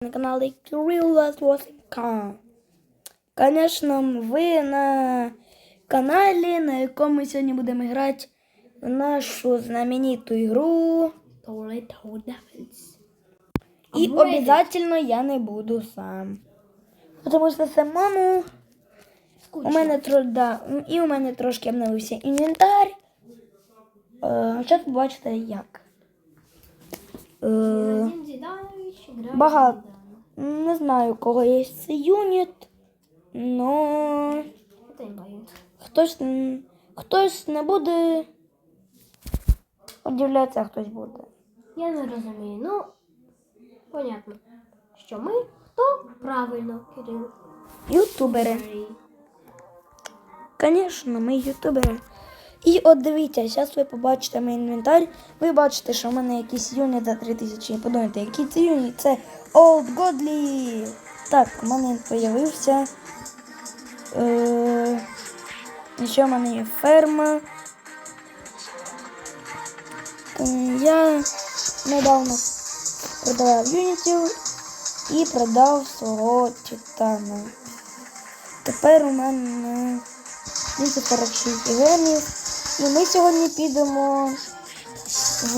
на каналі Kirill Лосенка. Звісно, ви на каналі, на якому ми сьогодні будемо грати в нашу знамениту ігру. Toilet Devils. І обов'язково я не буду сам. Тому що самому у мене, тро, да, і у мене трошки обновився інвентар. Е, зараз побачите як. Е, багато. Не знаю, у кого є цей юніт, но хтось, хтось не буде удивлятися, а хтось буде. Я не розумію. Ну, понятно. Що ми? Хто? Правильно, Кирил. Ютубери. Звісно, ми ютубери. І от дивіться, зараз ви побачите мій інвентар. Ви бачите, що в мене якийсь юніт за 3000. Подумайте, який це юніт? Це Old Godly. Так, у мене він появився. Е, ще в мене є ферма. Я недавно продавав юнітів і продав свого титана. Тепер у мене 246 гемів. І ми сьогодні підемо в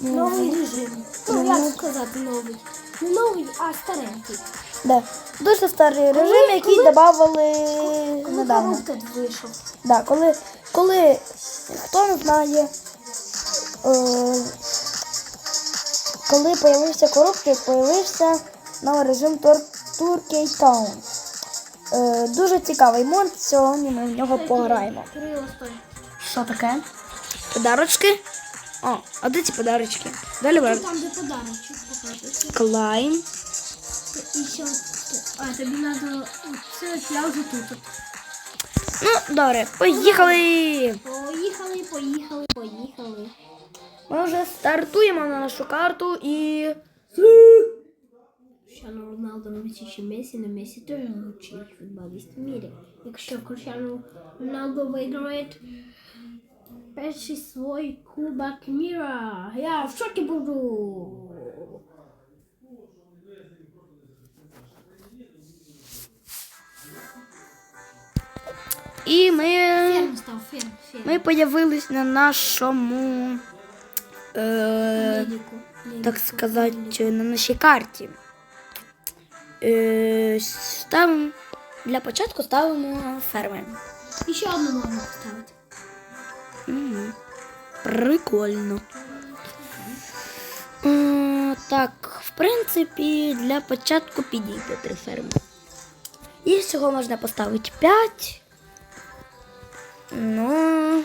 Новий режим. Ну, як сказати новий? Не новий, а старенький. Да. Дуже старий режим, який коли- додавали Коли недавно. Рукет вийшов. Да, коли, коли хто не знає, е, коли появився коробки, появився новий режим Туркей Таун. Е, дуже цікавий мод, сьогодні ми в нього пограємо. Що таке? Подарочки? О, а де ці подарочки? Далі брат. Там, де подарочок показується. Клайн. І ще... А, тобі треба... Все, я вже тут. Ну, добре, поїхали. Поїхали, поїхали, поїхали. Ми вже стартуємо на нашу карту і. Cristiano Ronaldo não existe Messi, не Messi теж лучший футболіст в мірі. Якщо Cristiano Ronaldo виграє перший свій кубок міра, я в шокі буду. І ми. Ферм став, ферм, ферм. Ми появились на нашому. Е, так сказати, на нашій карті. Е, ставимо. Для початку ставимо ферми. І ще одну можна поставити. Прикольно. Е, так, в принципі, для початку підійде три ферми. І всього можна поставити 5. Ну.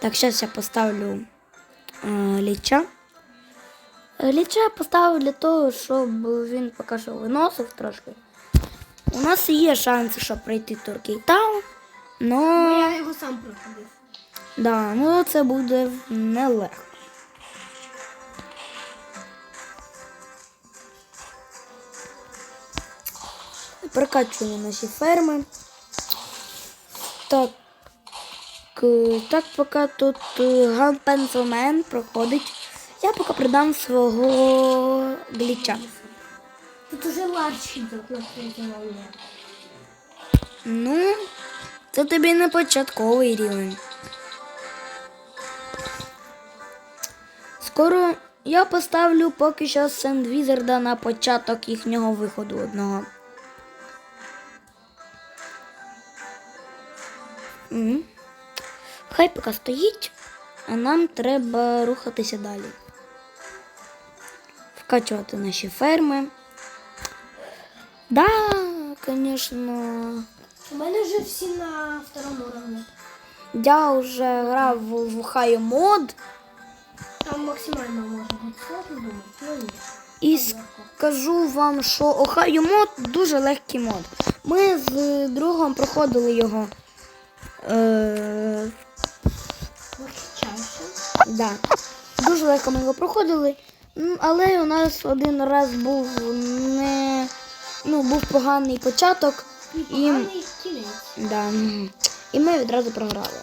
Так, зараз я поставлю е, ліча. Ліча я поставив для того, щоб він поки що виносив трошки. У нас є шанси, щоб пройти Туркей Таун. Но... Бо я його сам проходив. Да, ну це буде нелегко. Прокачуємо наші ферми. Так. е, Так, поки тут Ган Пенсилмен проходить. Я поки придам свого гліча. Тут уже ларчик третьому Ну, це тобі не початковий рівень. Скоро я поставлю поки що Сендвізерда на початок їхнього виходу одного. Мгм. Хай поки стоїть, а нам треба рухатися далі. Вкачувати наші ферми. Да, звісно. У мене вже всі на второму уровні. Я вже грав в Хай мод Там максимально може бути сложно думати. Ну і скажу вам, що Ohio мод дуже легкий мод. Ми з другом проходили його. Е, да. Дуже легко ми його проходили. Але у нас один раз був не ну, був поганий початок. І, поганий кінець. да, і ми відразу програли.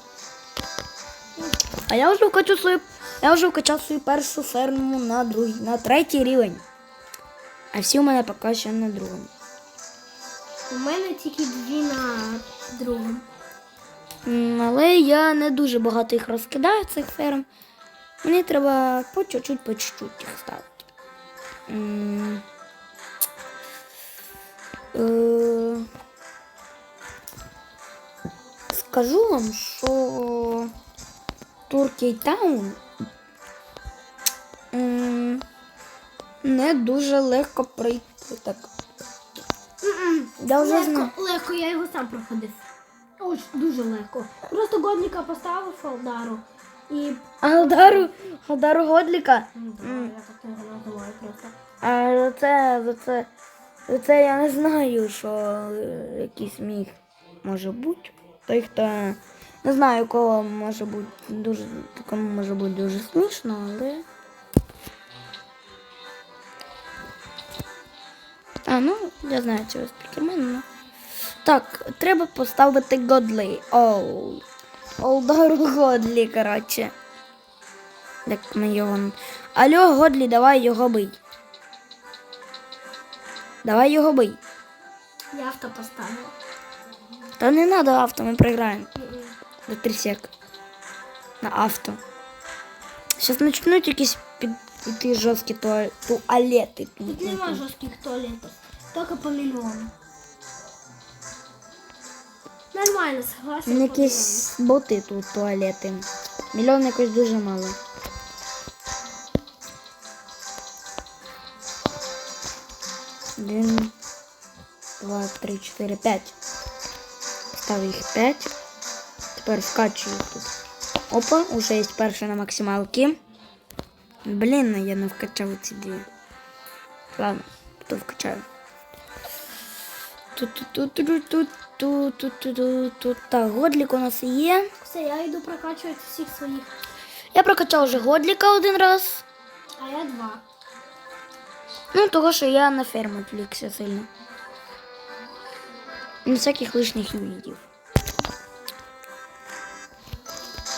А я вже хочу свою Я вже вкачав свою першу ферму на другий, на третій рівень. А всі у мене поки що на другому. У мене тільки дві на другому. Але я не дуже багато їх розкидаю, цих ферм. Мені треба по чуть-чуть, по чуть-чуть їх ставити. Скажу вам, що Туркей Таун не дуже легко пройти. Так. Я вже знаю. Легко, легко, я його сам проходив. Ось дуже легко. Просто годника поставив Алдару і. Алдару, Алдару Годліка. Ну, давай, я так його називаю просто. А за це, за це, за це я не знаю, що якийсь міг може бути. Той, хто не знаю, кого може бути дуже, кому може бути дуже смішно, але. А, ну, я знаю цього спікермена. Ну. Так, треба поставити Годлі. Оу. Олдару Годлі, коротше. Як ми його. Алло, Годлі, давай його бий. Давай його бий. Я авто поставила. Та не надо авто, ми програємо. До 3 сек. На авто. Сейчас начнуть якісь під, іти жорсткі туа- туалети. Тут нема жорстких туалетів. Тільки по мільйону. Нормально, согласен. Ну, по якісь боти тут туалети. Мільйон якось дуже мало. Один, два, три, чотири, п'ять. Ставлю їх п'ять. Тепер вкачую їх тут. Опа, уже є перша на максималки. Блін, я не вкачав ці дві. Ладно, потім вкачаю. Тут-тут-тут-тут-тут-тут-тут-тут. Так, годлік у нас є. Все, я йду прокачувати всіх своїх. Я прокачав вже годліка один раз. А я два. Ну, того, що я на ферму відвлікся сильно. Не всяких лишніх юнітів.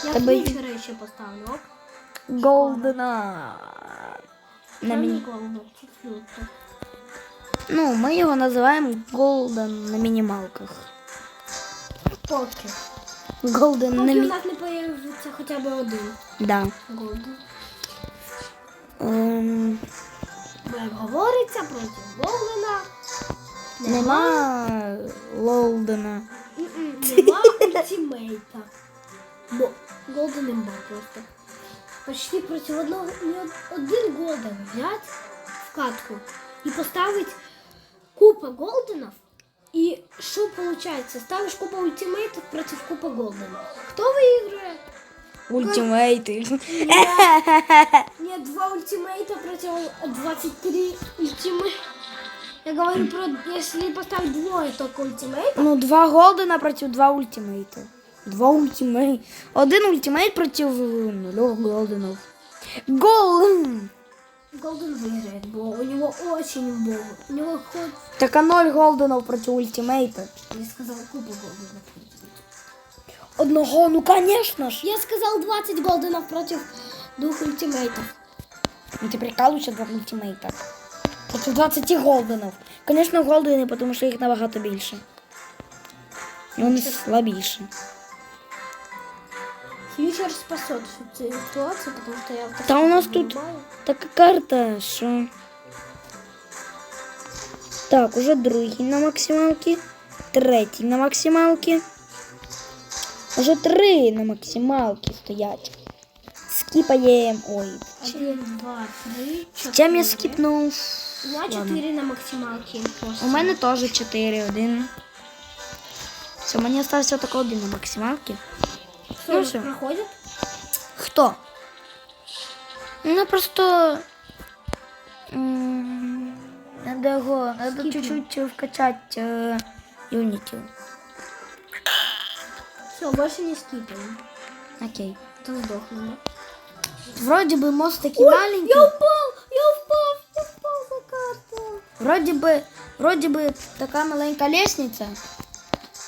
Я Тебе- фьючера ще поставлю. Оп. Голдена. На Та міні... не голубок, це флютка. Ну, ми його називаємо Голден на мінімалках. Поки. Голден на Поки у мі... нас не появиться хоча б один Да. голден. Ем, Бо як говориться проти голдена. Нема Лолдена. Нема ультимейта. Бо голден имба просто. Почти проти одного од- один голден взять в катку и поставить купа голденов. И что получается? Ставишь купа ультимейтов против купа голденов. Кто выиграет? Ультимейти. Нет, два ультимейта против 23 ультимейта. Я говорю про, если поставить двое только ультимейта, Ну, два Голдена проти два ультимейта. Два ультимейт. Один ультимейт проти нулю Голденов. Голден! Голден выиграет, бо у него очень имбово. У него хоть, Так а ноль Голденов проти ультимейта. я сказал, купа голденов. Одного, ну конечно ж. Я сказал 20 голденов против двух ультимейтов. Ну ты прикалываешься два ультимейта. Проти 20 Голденов. Конечно, Голдени, потому що їх набагато більше. Ну, вони слабіші. Фьючер спасет всю ситуацию, потому что я... Та у нас тут така карта, що. Так, уже другий на максималці. Третій на максималці. Уже три на максималці стоять. Скіпаємо. Ой. Один, два, три, Чим четыре. я скіпнув? У меня четыре на максималке. У мене теж 4, один. Все, мені залишився тільки один на максималці. Все, ну всё. проходит. Хто? Ну просто. м, Надо його, надо чуть-чуть вкачати е, юнітів. Все, больше не скипаем. Окей. То сдохнем. Вроді би мост такий маленький. Упал! Я упал за карту! Вроді би, вроді би така маленька лестниця,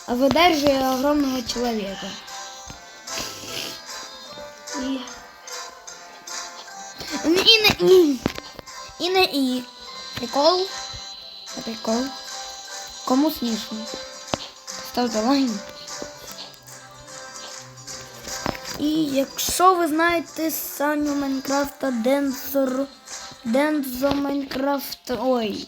а видержує огромного чоловіка. И. І не і. Прикол. Прикол. Кому смішно? Ставте лайк. І якщо ви знаєте Саню Майнкрафта Дензор. Дензо Майнкрафта. Ой.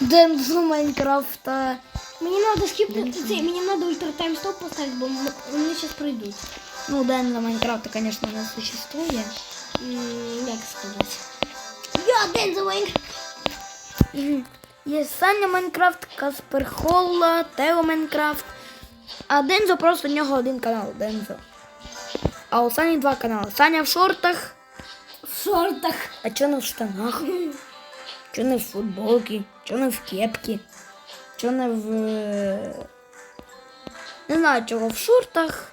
Дензо Майнкрафта. Треба скіпнути цей, мені треба ультра тайм стоп поставити, бо вони зараз прийдуть. Ну, Дензо Майнкрафта, конечно, не существує. М, Як сказати? Я день Майнкрафт. Є Саня Майнкрафт, Каспер Холла, Тео Майнкрафт. А Дензо просто у нього один канал Дензо. А у Сані два канали. Саня в шортах, В шортах. а чо не в штанах? Чо не в футболці? Чо не в кепці? Чо не в. е, Не знаю чого в шортах.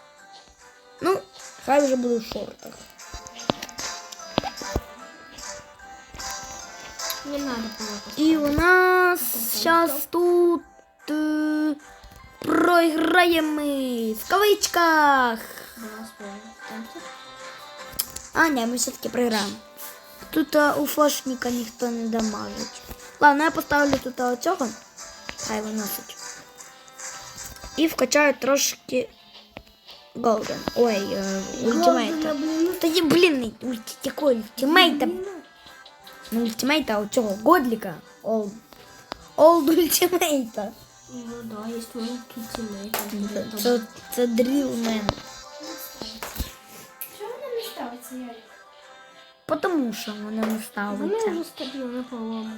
Ну, хай вже буде в шортах. Не надо было І у нас зараз тут е, програємо ми в кавичках. А, ні, ми все-таки програємо. Тут а, у фошника ніхто не дамажить. Ладно, я поставлю тут оцього. Хай виносить. І вкачаю трошки голден. Ой, е, ультимейта. Тоді, блін, ульти, якого ультимейта? Не ультимейта, а оцього годліка. Олд. Олд ультимейта. Ну да, есть твой китимейт. Це, це, дрілмен. Чого вона не ставиться, Ярик? Потому що воно не Вона ставиться. вже стабільно, по-моєму.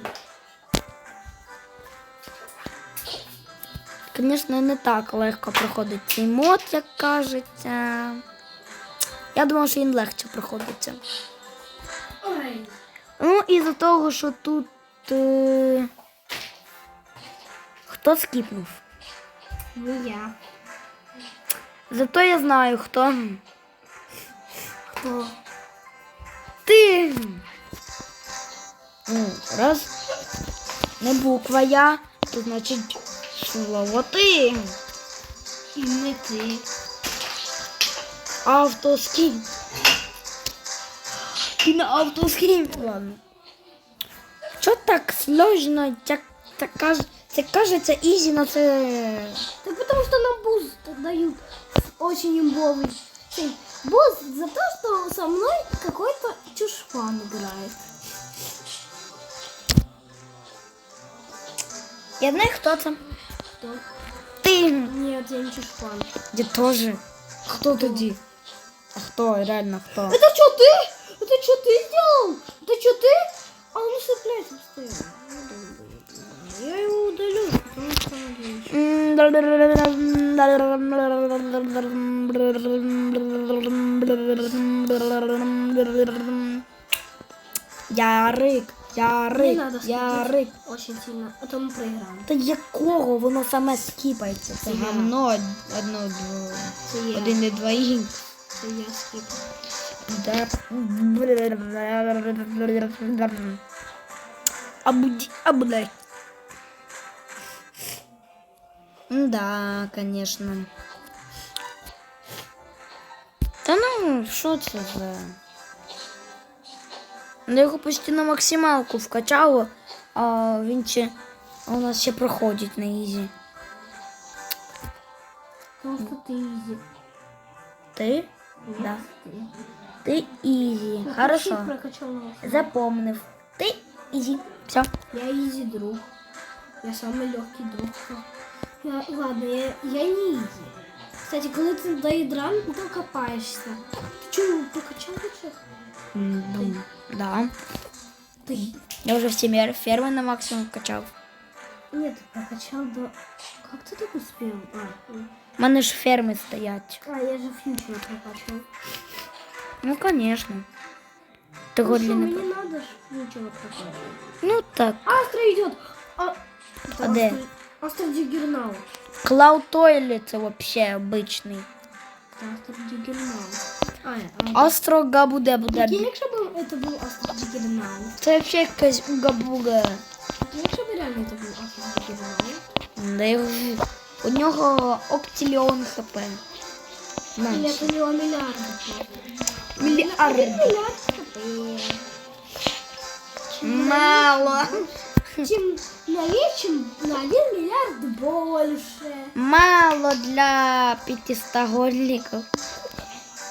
Звісно, не так легко проходить цей мод, як кажеться. Я думав, що він легше проходиться. Ой. Ну, і за того, що тут. Е... Хто скіпнув? Ну я. Зато я знаю, хто. Хто? Ти. Ну, раз. Не буква я, то значить слово ти. І не ти. Автоскіп. Ти на автоскіп. Ладно. Що так сложно? Це, це, каж- це кажеться ізі, но це. Так потому что нам буст дают очень имбовый. Буст за то, что со мной какой-то чушпан играет. Я знаю, хто це. Кто? Ти. Нет, я не чушпан. Я теж. Хто тоді? А хто? Реально хто? Это что ты? Это что ты сделал? Это что ты? А он цепляется постоянно. Я его удалю, потому что он отличный. Ярик, Не Ярик, надо Ярик. скипать очень сильно, а то мы проиграем. Та якого воно саме скіпається? Це Це я. гамно одно, дво- Это я. один і два ін. Это я скип. Да. Абуди, абудай. Да, конечно. Та ну, що це за. Ну, його почти на максималку вкачало, а він ще а у нас ще проходить на ізі. Потому что ты изи. Ти? Да. Ты. Ти ізі. Хорошо. прокачал на вас. Запомнив. Ти ізі. Все. Я изи друг. Я самый легкий друг. Я, ладно, я, я не изи. Кстати, коли ти доїдрам, то копаєшся. Ти чому покачав їх? Ну, да. Ты? Я уже вже всі фермы на максимум качал. Нет, ти до... Как ты так успел? А, У мене ж стоять. А, я же фьючер прокачал. Ну, конечно. Ты ну, что, мне не надо ничего прокачать. Ну так. Астра идет. А... Да, Астра... Астра Дигернау. Клауд Тойлі це взагалі обичний. Астра Дигернау. А, а, Астро Габуде буде. Прикинь, якщо б це був Астра Дигернау. Це взагалі якась уга-буга. Прикинь, якщо б реально це був Астра Дигернау. Да його ж- У нього оптіліон хп. Или Менше. это у него миллиарды. Миллиарды. Один миллиард хп. Мало. Чем налей, чем на 1 миллиард больше. Мало для 500 годликов.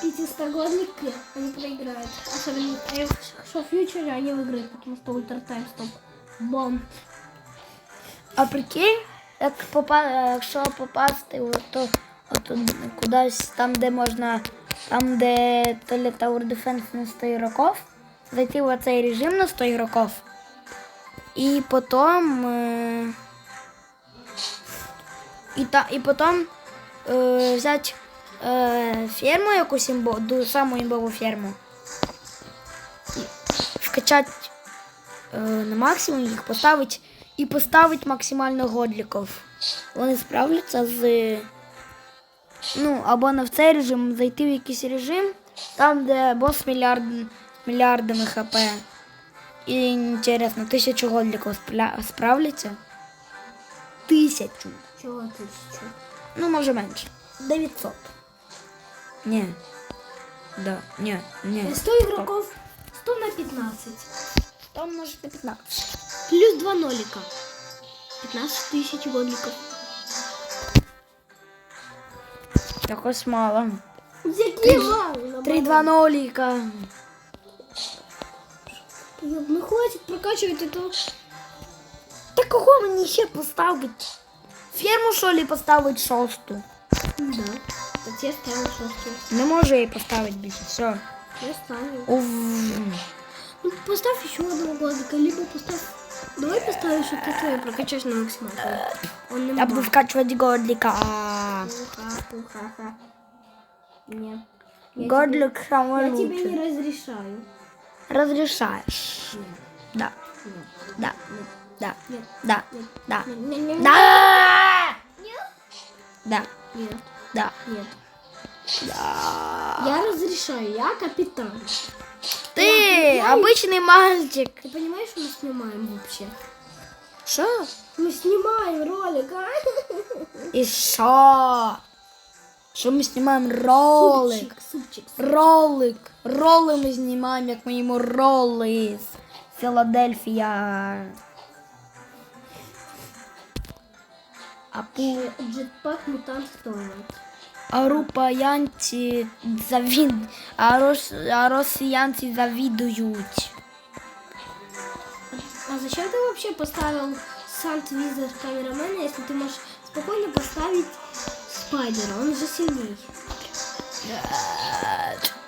500-годники, они проиграют. Особенно э, в Шо Фьючере они выиграют, потому что Ультра Тайм Стоп. Бом. А прикинь, як попа... якщо попасти то, от, кудись там, де можна, там, де то ли Tower Defense на 100 ігроків, зайти в цей режим на 100 ігроків. І потім. Е... І, та, і потім е, взяти е, ферму якусь імбо, саму імбову ферму. І вкачати е, на максимум їх поставити і поставити максимально годліків. Вони справляться з. Ну, або на в цей режим зайти в якийсь режим, там, де бос мільярд, мільярдами хп. І інтересно, тисячу годліків спля- справляться. Тисячу. Чего тысячу? Ну, може менше. 900. Ні. Да, ні, ні. 100 игроков, 100 на 15. Там може на 15. Плюс 2 нолика. 15 тысяч годников. Якось мало. Какие мало? 3-2 ноліка. Ну хватит прокачивать эту. Та кого мені ще поставити? Ферму, що ли, поставити шосту? Да. Вот я ставлю шостую. Не можу її поставити більше. Все. Я ставлю. Ув. Ну, поставь еще одного годика, либо поставь... Давай поставишь вот это и прокачаешь на максималку. Он не Я буду вкачувати годліка. Пуха, пуха, ха. Нет. Я Годлік тебе- саме Я тебе лучше. не разрешаю. Разрешаєш. Нет. Да. Да. Да. Да. Да. Да. Да. Да. Нет. Да. Я разрешаю, я капитан. Ти Я- обичний мальчик. Ты понимаешь, что мы снимаем вообще? Що? Мы снимаем ролик, а? І що? Що ми знімаємо ролик? Супчик, супчик. Ролик. Роли ми знімаємо, як ми їмо роли Філадельфія. А пу... Джетпак мутант стоит. А група янці завід... а, рос... а росіянці завідують. А зачем ты вообще поставил Сант Визер камерамена, если ты можешь спокойно поставить Спайдера? Он же сильней.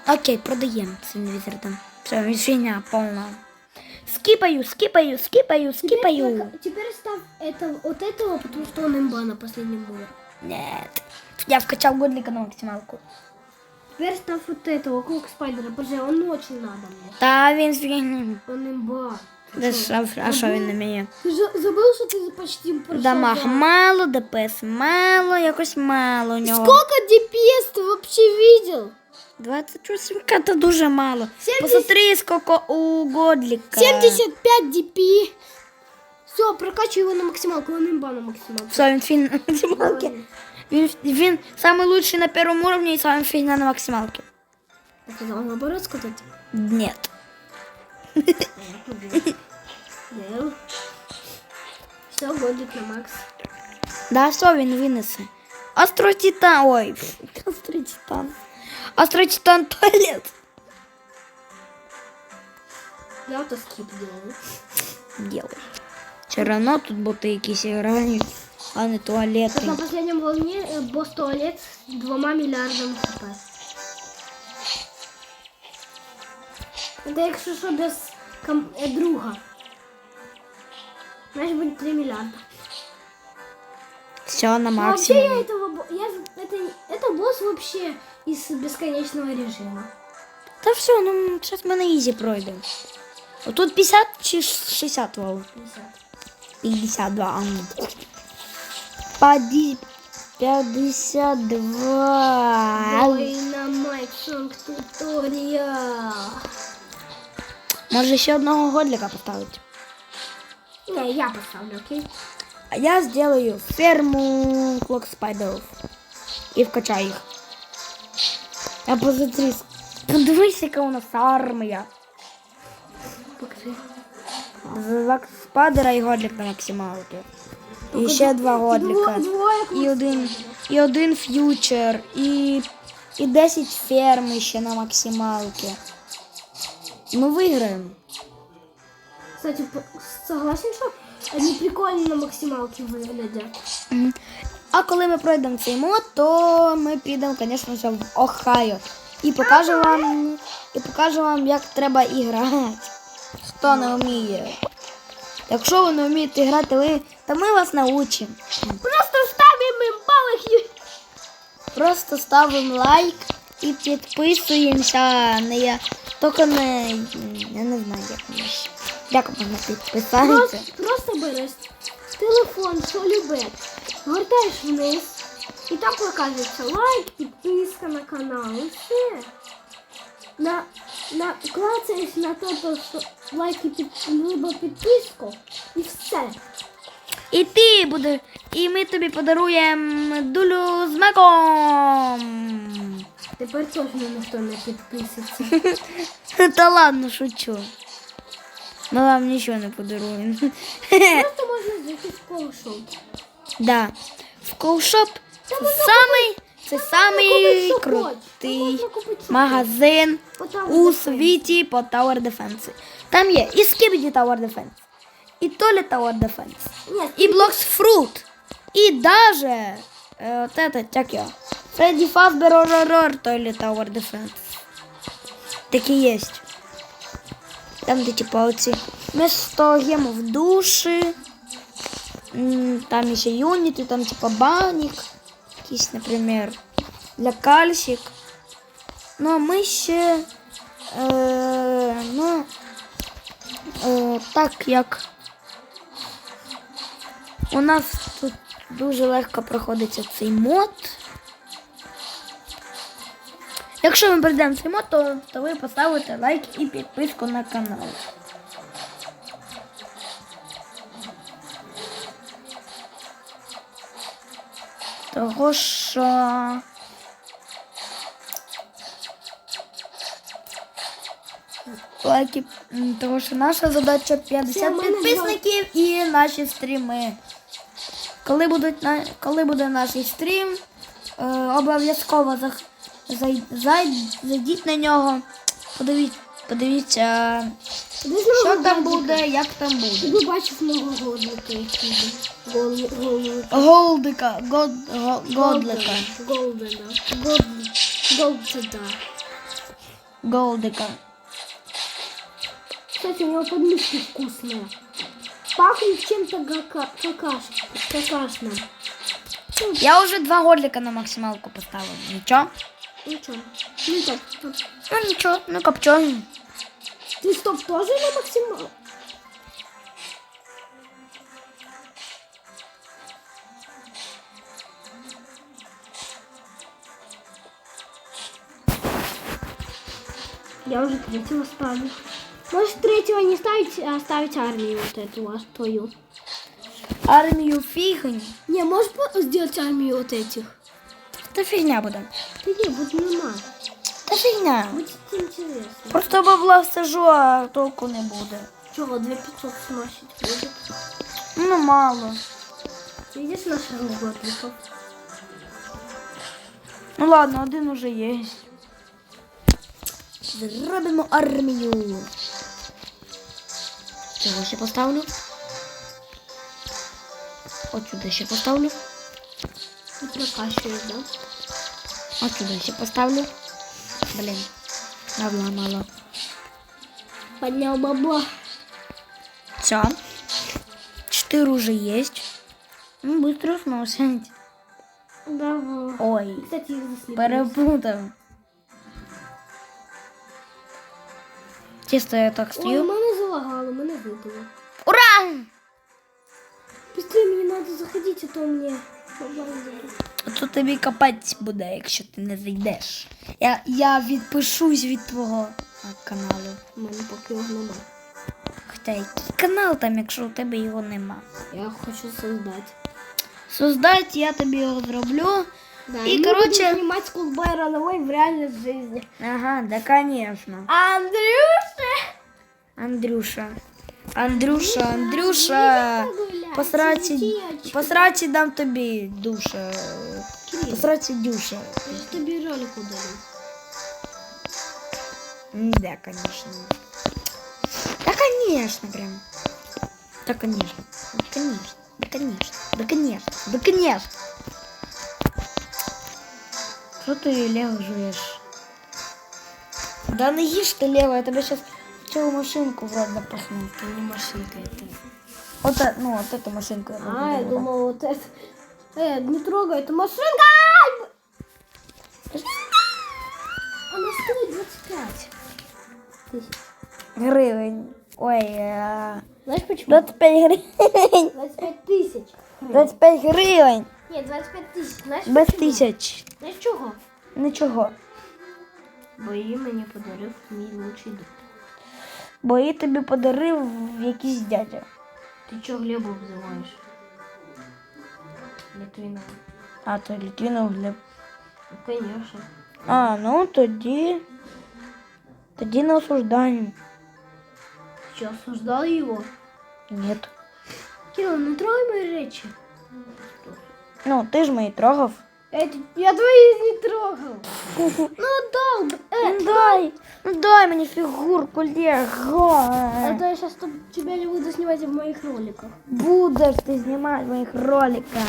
Окей, продаємо телевізор там. Все, рішення повна. Скипаю, скипаю, скипаю, скипаю. Теперь, теперь ставь это, вот этого, потому что он имба на последнем было. Нет. Я вкачал годлика на максималку. Теперь ставь вот этого, как Спайдера. Подожди, он очень надо мне. Та він звільнив. Он имба. Де ж, а, а що він на мене? Ты же забыл, что ты почти прошел? Дамаг за- мало, ДПС мало, якось мало у нього. Сколько ДПС ты вообще видел? 28 це дуже мало. 70. Посмотри, скільки у годлика. 75 DP. Все, прокачивай его на максималку. Он имба на максималку. Все, він фін на максималці. Він, він самый лучший на первом уровне и самый фигня на максималке. Я сказал наоборот сказать. Нет. Все, годик на макс. Да, що він винесе? Астротитан. Ой, астротитан. Астротитан туалет. Я вот скип делаю. Делай. Все равно тут боти якісь грають, а не Как туалети. на последнем волне э, босс туалет с двумя миллиардами хп. Это якщо що без друга. Значит будет 3 миллиарда. Все на Ну, вообще я максимум. этого... бо- Я... Это... это босс вообще из бесконечного режима. Та все, ну зараз ми на ізі пройдемо. Отут 50 чи 60 вол? 50. 52. а, ну. Паді- 52. Ой, на Майксонг туторіал. Може ще одного годлика поставити. Не, я поставлю, окей? А я сделаю ферму клок спайдеров. И вкачаю их. А посмотри, подивись, яка у нас армія. Покажи. Спадера і годлик на максималки. І ще два годлика. І один, і один ф'ючер, і, і 10 ферм ще на максималки. Ми виграємо. Кстати, согласен, що вони прикольно на максималці виглядять. А коли ми пройдемо цей мод, то ми підемо, звісно в Ohio. І покажу вам, і покажу вам, як треба і грати. Хто не вміє. Якщо ви не вмієте грати, ви, то ми вас научимо. Просто ставимо палки. Просто ставимо лайк і підписуємося. Не я, тільки не, я не знаю, як можна. Як можна підписатися. Просто, просто береш телефон, що любиш, гортаєш вниз, і там показується лайк, підписка на канал. І все. На, на, клацаєш на то, що лайк і під, либо підписку, і все. І ти будеш, і ми тобі подаруємо дулю з маком. Тепер точно ніхто не підписується. Та ладно, шучу. Ми вам нічого не подаруємо. Просто можна зайти в колшоу. да. В ковшоп це самий, це купити, самий що крутий хочеш. Можна купити, що магазин у світі по Tower Defense. Там є і Skibidi Tower Defense, і Толі Tower Defense, Ні, і Blocks Fruit, і даже е, от этот, як я, Фредді Фазбер Оророр Толі Tower Defense. Такі є. Там, де типа оці місто гемов душі. Там ще юніти, там типа банік. Якийсь, наприклад, для кальсик. Ну, а ми ще. Е, ну, е, так як у нас тут дуже легко проходиться цей мод. Якщо ми прийдемо цей мод, то, то ви поставите лайк і підписку на канал. Того що. Лайки, того що наша задача 50 Це підписників і наші стріми. Коли, будуть коли буде наш стрім, е, обов'язково зай, зай, зайдіть на нього, подивіться, подивіться, Ти знову що там годлика. буде, як там буде. Ти бачив мого годлика, який буде. Гол, гол, Голдика, год, го- годлика, Голдена. Год, голдена. голдика. Кстати, у него подмышки вкусные. Пахнет чем-то гака- какаш, какашным. Я вже два годлика на максималку поставив. Нічого? Ничего. Ну так, стоп. Ну нічого, ну копчений. Ты стоп тоже на максимал? Я уже третьего ставлю. Может третьего не ставить, а ставить армию вот эту вашу твою. Армію фігень. Не, можешь по- сделать армию вот этих? Та фігня буде. Да не, будет нормально. Та фігня. Будет интересно. Просто бабла всажу, а толку не буде. Чего, 2500 сносить будет? Ну мало. Видишь наших годликов? Ну ладно, один уже є. Зробимо армію. Цього ще поставлю. От сюди ще поставлю. Ты прокачиваешь, да? От сюди ще поставлю. Блін. Бабла мало. Поднял бабла. Все. Чотири уже есть. Ну, быстро сносить. Давай. Ой, Кстати, их заслепились. перепутав. Чисто я так Ой, стою. мене залагало, мене вибило. Ура! Быстрее мені надо заходити, а то мені бабла не Тут тобі капець буде, якщо ти не зайдеш. Я, я відпишусь від твого каналу. У мене поки його нема. Хоча який канал там, якщо у тебе його нема. Я хочу создати. Создать я тобі його зроблю. Да, І, ми короче- будемо знімати Schoolboy Runaway в реальній житті. Ага, да, конечно. Андрюша! Андрюша. Андрюша, Андрюша. Погуляй, По сраці, дівчинка. по сраці дам тобі душа. Кирил, По сраці дюша. я ж тобі ролик. Да, конечно. Да, конечно, прям. Да, конечно. Да, конечно. Да, конечно. Да, конечно. Да, конечно. Что ты лево жуешь? Да не ешь ты лево, я тебе сейчас цю машинку в рот запахну. Это не машинка, это. Вот, это- ну, вот эту машинку. я А, я думала, вот это. Э, не трогай, это машинка! Она стоит 25 тысяч. Гривень. Ой, э, Знаешь почему? 25 гривень. 25 тысяч. 25 гривень. Нет, 25 тисяч. Знаєш Без почему? тисяч. Знаєш чого? Нічого. Бо її мені подарив мій лучший друг. Бо її тобі подарив якийсь дядя. Ти чого Глебу обзиваєш? Литвина. А, то Літвінов Глеб. Ну, конечно. А, ну тоді. Тоді не осуждаємо. Ты что, осуждал его? Ні. Кирилл, не трогай мои речи. Ну, ти ж мої трогав. Это, я твои не трогал. Ну, отдал бы. Э, Ну дай, ну дай мені фігурку Лего. а то я сейчас тебя не буду снимать в моих роликах. Будеш ти знімати в моїх роликах.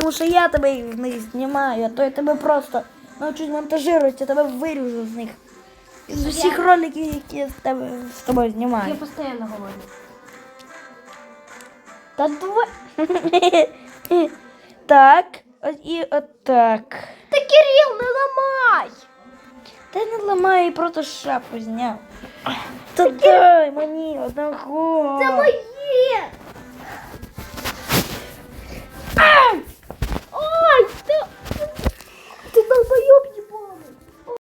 Тому що я тебе в них знімаю, а то я тебе просто навчусь монтажувати, я тебе виріжу з них. З усіх роликів, які я з, тебе, з тобою Я знімаю. постоянно говорю. Та давай. Так, ось і отак. Да, Кирилл, не ломай! Та не ламай, я просто шапку зняв. Та дай мені одного. Это мое! Ай! Ты долбоёб,